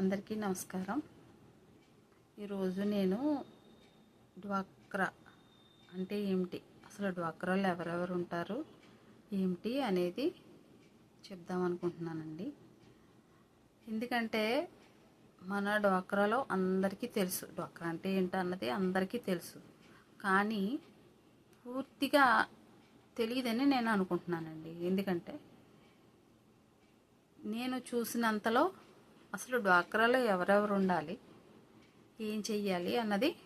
అందరికీ నమస్కారం. ఈరోజు నేను డ్వాక్రా అంటే ఏమిటి? అసలు డ్వాక్రాలో ఎవరెవరు ఉంటారు? ఏమిటి అనేది చెప్దాం అనుకుంటున్నానండి. ఎందుకంటే మన డ్వాక్రాలో అందరికీ తెలుసు. డ్వాక్రా అంటే ఏంటి అన్నది అందరికీ తెలుసు. కానీ పూర్తిగా తెలియదని నేను అనుకుంటున్నానండి. ఎందుకంటే నేను చూసినంతలో అసలు డ్వాక్రాలో ఎవరెవరు ఉండాలి ఏం చెయ్యాలి అన్నది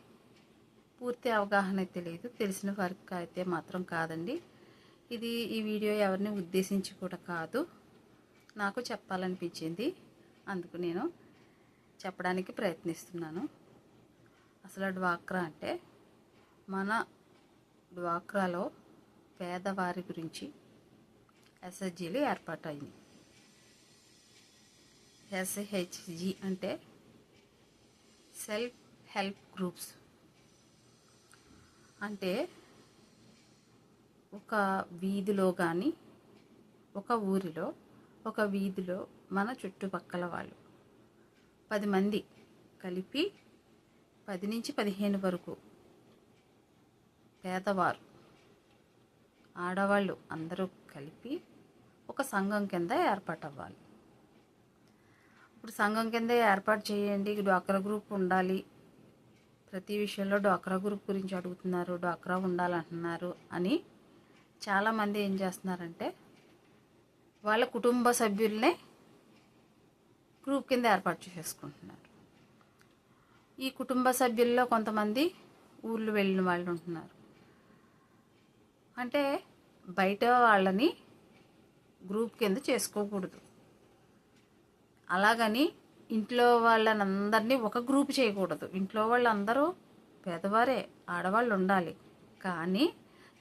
పూర్తి అవగాహన తెలియదు తెలిసిన వారికి అయితే మాత్రం కాదండి. ఇది ఈ వీడియో ఎవరిని ఉద్దేశించి కూడా కాదు. నాకు చెప్పాలనిపించింది. అందుకు నేను చెప్పడానికి ప్రయత్నిస్తున్నాను. అసలు డ్వాక్రా అంటే మన డ్వాక్రాలో పేదవారి గురించి ఎస్ఎస్జీలు ఏర్పాటైంది ఎస్హెచ్జి అంటే సెల్ఫ్ హెల్ప్ గ్రూప్స్ అంటే ఒక వీధిలో కానీ ఒక ఊరిలో ఒక వీధిలో మన చుట్టుపక్కల వాళ్ళు పది మంది కలిపి పది నుంచి పదిహేను వరకు పేదవారు ఆడవాళ్ళు అందరూ కలిపి ఒక సంఘం కింద ఏర్పాటు అవ్వాలి ఇప్పుడు సంఘం కింద ఏర్పాటు చేయండి. డ్వాక్రా గ్రూప్ ఉండాలి. ప్రతి విషయంలో డ్వాక్రా గ్రూప్ గురించి అడుగుతున్నారు. డ్వాక్రా ఉండాలంటున్నారు అని చాలామంది ఏం చేస్తున్నారంటే వాళ్ళ కుటుంబ సభ్యుల్నే గ్రూప్ కింద ఏర్పాటు చేసుకుంటున్నారు ఈ కుటుంబ సభ్యుల్లో కొంతమంది ఊర్లు వెళ్ళిన వాళ్ళు ఉంటున్నారు. అంటే బయట వాళ్ళని గ్రూప్ కింద చేసుకోకూడదు. అలాగని ఇంట్లో వాళ్ళనందరినీ ఒక గ్రూప్ చేయకూడదు. ఇంట్లో వాళ్ళందరూ పేదవారే ఆడవాళ్ళు ఉండాలి కానీ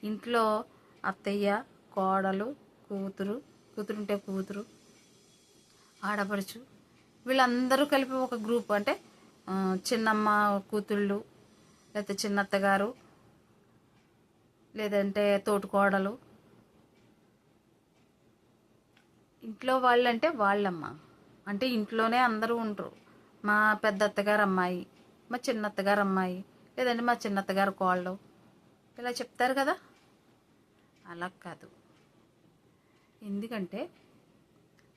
ఇంట్లో అత్తయ్య కోడలు కూతురు కూతురుంటే కూతురు ఆడపడుచు వీళ్ళందరూ కలిపి ఒక గ్రూప్ అంటే చిన్నమ్మ కూతుళ్ళు లేకపోతే చిన్నత్తగారు లేదంటే తోటికోడలు. ఇంట్లో వాళ్ళంటే వాళ్ళమ్మ. అంటే ఇంట్లోనే అందరూ ఉండరు. మా పెద్ద అత్తగారు అమ్మాయి మా చిన్న అత్తగారు అమ్మాయి లేదంటే మా చిన్న అత్తగారు కోళ్ళు. ఇలా చెప్తారు కదా? అలా కాదు. ఎందుకంటే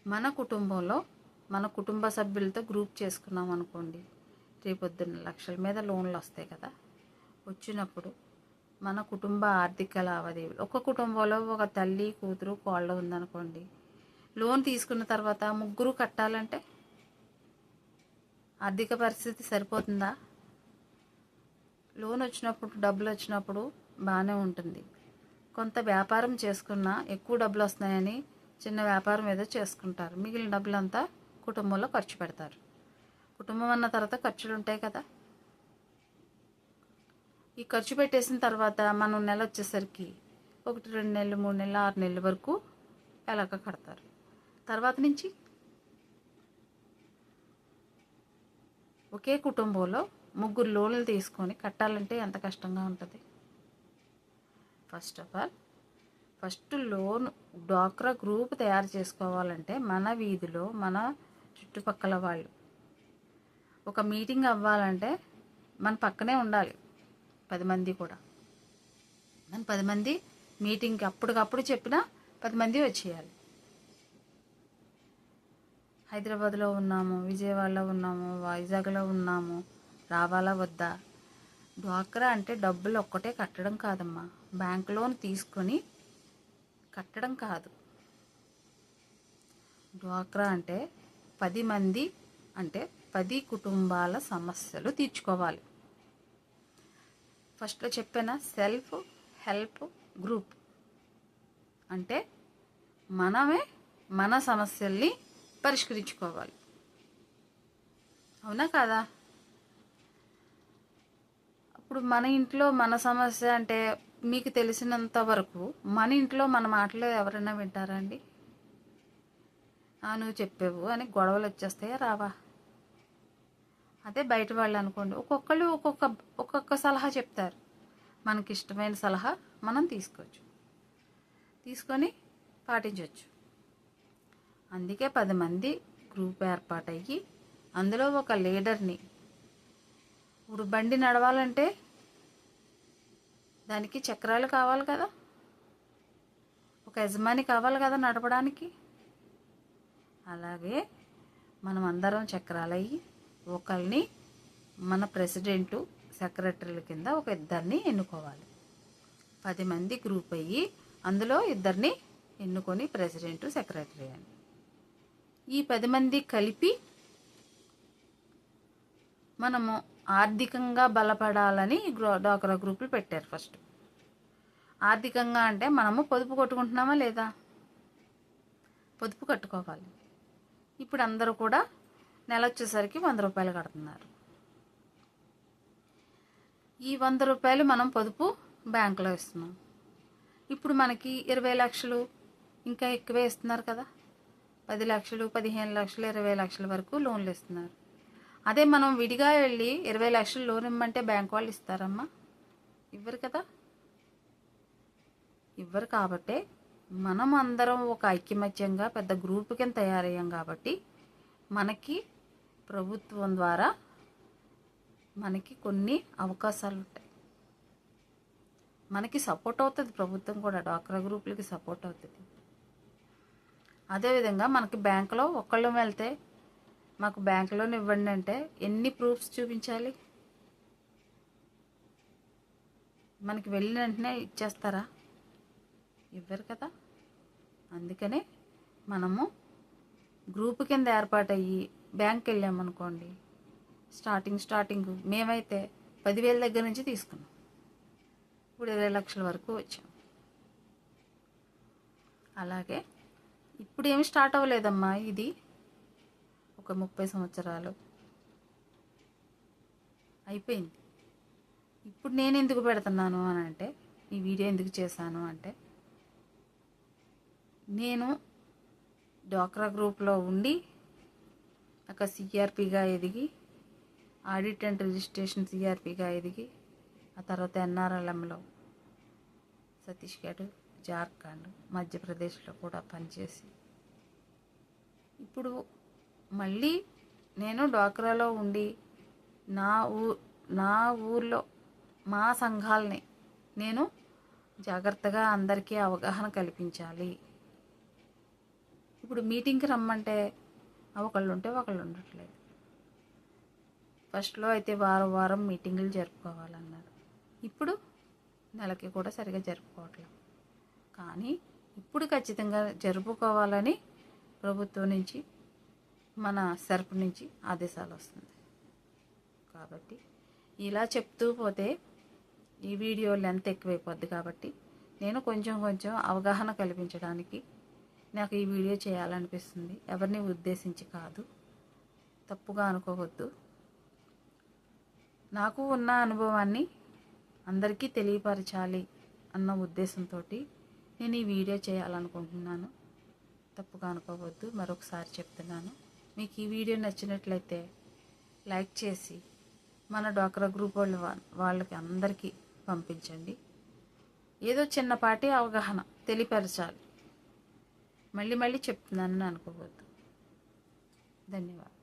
మన కుటుంబంలో మన కుటుంబ సభ్యులతో గ్రూప్ చేసుకున్నాం అనుకోండి రేపొద్దున్న లక్షల మీద లోన్లు వస్తాయి కదా? వచ్చినప్పుడు మన కుటుంబ ఆర్థిక లావాదేవీలు ఒక కుటుంబంలో ఒక తల్లి కూతురు కోళ్ళ ఉందనుకోండి లోన్ తీసుకున్న తర్వాత ముగ్గురు కట్టాలంటే ఆర్థిక పరిస్థితి సరిపోతుందా? లోన్ వచ్చినప్పుడు డబ్బులు వచ్చినప్పుడు బాగానే ఉంటుంది. కొంత వ్యాపారం చేసుకున్నా ఎక్కువ డబ్బులు వస్తున్నాయని చిన్న వ్యాపారం ఏదో చేసుకుంటారు. మిగిలిన డబ్బులంతా కుటుంబంలో ఖర్చు పెడతారు. కుటుంబం అన్న తర్వాత ఖర్చులు ఉంటాయి కదా. ఈ ఖర్చు పెట్టేసిన తర్వాత మనం నెల వచ్చేసరికి ఒకటి రెండు నెలలు మూడు నెలలు ఆరు నెలల వరకు ఎలాగ కడతారు? తర్వాత నుంచి ఒకే కుటుంబంలో ముగ్గురు లోన్లు తీసుకొని కట్టాలంటే ఎంత కష్టంగా ఉంటుంది? First of all first loan డ్వాక్రా గ్రూప్ తయారు చేసుకోవాలంటే మన వీధిలో మన చుట్టుపక్కల వాళ్ళు ఒక మీటింగ్ అవ్వాలంటే మన పక్కనే ఉండాలి. పది మంది కూడా. మన పది మంది మీటింగ్కి అప్పటికప్పుడు చెప్పినా పది మంది వచ్చేయాలి. హైదరాబాద్లో ఉన్నాము విజయవాడలో ఉన్నాము వైజాగ్లో ఉన్నాము రావాలా వద్దా? డ్వాక్రా అంటే డబ్బులు ఒక్కటే కట్టడం కాదమ్మా. బ్యాంక్ లోన్ తీసుకొని కట్టడం కాదు. డ్వాక్రా అంటే పది మంది అంటే పది కుటుంబాల సమస్యలు తీర్చుకోవాలి. ఫస్ట్లో చెప్పిన? Self help group. అంటే మనమే మన సమస్యల్ని పరిష్కరించుకోవాలి. అవునా కాదా? ఇప్పుడు మన ఇంట్లో మన సమస్య అంటే మీకు తెలిసినంత వరకు మన ఇంట్లో మన మాటలు ఎవరైనా వింటారా అండి? "ఆ, నువ్వు చెప్పావు అని గొడవలు వచ్చేస్తాయా రావా? అదే బయట వాళ్ళు అనుకోండి ఒక్కొక్కళ్ళు ఒక్కొక్క ఒక్కొక్క సలహా చెప్తారు. మనకి ఇష్టమైన సలహా మనం తీసుకోవచ్చు. తీసుకొని పాటించవచ్చు. అందుకే పది మంది గ్రూప్ ఏర్పాటయ్యి అందులో ఒక లీడర్ని ఇప్పుడు బండి నడవాలంటే దానికి చక్రాలు కావాలి కదా. ఒక యజమాని కావాలి కదా నడపడానికి. అలాగే మనం అందరం చక్రాలయ్యి ఒకరిని మన ప్రెసిడెంటు సెక్రటరీల కింద ఒక ఇద్దరిని ఎన్నుకోవాలి. పది మంది గ్రూప్ అయ్యి అందులో ఇద్దరిని ఎన్నుకొని ప్రెసిడెంటు సెక్రటరీ అని. ఈ పది మంది కలిపి మనము ఆర్థికంగా బలపడాలని గ్రో- డ్వాక్రా గ్రూపులు పెట్టారు ఫస్ట్. ఆర్థికంగా అంటే మనము పొదుపు కొట్టుకుంటున్నామా లేదా? పొదుపు కట్టుకోవాలి. ఇప్పుడు అందరూ కూడా నెల వచ్చేసరికి వంద రూపాయలు కడుతున్నారు. ఈ వంద రూపాయలు మనం పొదుపు బ్యాంకులో ఇస్తున్నాం. ఇప్పుడు మనకి ఇరవై లక్షలు ఇంకా ఎక్కువే ఇస్తున్నారు కదా? పది లక్షలు పదిహేను లక్షలు ఇరవై లక్షల వరకు లోన్లు ఇస్తున్నారు. అదే మనం విడిగా వెళ్ళి ఇరవై లక్షలు లోన్ ఇమ్మంటే బ్యాంక్ వాళ్ళు ఇస్తారమ్మా. ఇవ్వరు కదా? ఇవ్వరు కాబట్టే మనం అందరం ఒక ఐక్యమత్యంగా పెద్ద గ్రూప్ కింద తయారయ్యాం కాబట్టి మనకి ప్రభుత్వం ద్వారా మనకి కొన్ని అవకాశాలు ఉంటాయి. మనకి సపోర్ట్ అవుతుంది ప్రభుత్వం కూడా డ్వాక్రా గ్రూపులకి సపోర్ట్ అవుతుంది. అదేవిధంగా మనకి బ్యాంకులో ఒక్కళ్ళం వెళ్తే మాకు బ్యాంకులోనే ఇవ్వండి అంటే ఎన్ని ప్రూఫ్స్ చూపించాలి? మనకి వెళ్ళిన వెంటనే ఇచ్చేస్తారా? ఇవ్వరు కదా. అందుకనే మనము గ్రూప్ కింద ఏర్పాటయ్యి బ్యాంక్కి వెళ్ళామనుకోండి స్టార్టింగ్ స్టార్టింగ్ మేమైతే పదివేల దగ్గర నుంచి తీసుకున్నాం. ఇప్పుడు ఇరవై లక్షల వరకు వచ్చాం. అలాగే ఇప్పుడు ఏమి స్టార్ట్ అవ్వలేదమ్మా ఇది. ఒక ముప్పై సంవత్సరాలు. అయిపోయింది. ఇప్పుడు నేను ఎందుకు పెడుతున్నాను అని అంటే ఈ వీడియో ఎందుకు చేశాను అంటే నేను డ్వాక్రా గ్రూప్లో ఉండి ఒక సిఆర్పిగా ఎదిగి ఆడిట్ అండ్ రిజిస్ట్రేషన్ సిఆర్పిగా ఎదిగి ఆ తర్వాత ఎన్ఆర్ఎల్ఎంలో ఛత్తీస్గఢ్ జార్ఖండ్ మధ్యప్రదేశ్లో కూడా పనిచేసి. ఇప్పుడు మళ్ళీ నేను డ్వాక్రాలో ఉండి నా ఊ నా ఊర్లో మా సంఘాలని నేను జాగ్రత్తగా అందరికీ అవగాహన కల్పించాలి. ఇప్పుడు మీటింగ్కి రమ్మంటే ఒకళ్ళు ఉంటే ఒకళ్ళు ఉండట్లేదు. ఫస్ట్లో అయితే వారం వారం మీటింగులు జరుపుకోవాలన్నారు. ఇప్పుడు నెలకి కూడా సరిగా జరుపుకోవట్లేదు. కానీ ఇప్పుడు ఖచ్చితంగా జరుపుకోవాలని ప్రభుత్వం నుంచి మన సరుపు నుంచి ఆదేశాలు వస్తుంది కాబట్టి ఇలా చెప్తూ పోతే ఈ వీడియో లెంత్ ఎక్కువైపోద్ది కాబట్టి నేను కొంచెం కొంచెం అవగాహన కల్పించడానికి నాకు ఈ వీడియో చేయాలనిపిస్తుంది. ఎవరిని ఉద్దేశించి కాదు. తప్పుగా అనుకోవద్దు. నాకు ఉన్న అనుభవాన్ని అందరికీ తెలియపరచాలి అన్న ఉద్దేశంతో నేను ఈ వీడియో చేయాలనుకుంటున్నాను. తప్పుగా అనుకోవద్దు మరొకసారి చెప్తున్నాను. మీకు ఈ వీడియో నచ్చినట్లయితే లైక్ చేసి మన డ్వాక్రా గ్రూప్ వాళ్ళు వాళ్ళకి అందరికీ పంపించండి. ఏదో చిన్నపాటి అవగాహన తెలియపరచాలి. మళ్ళీ మళ్ళీ చెప్తున్నానని అనుకోవద్దు. ధన్యవాదాలు.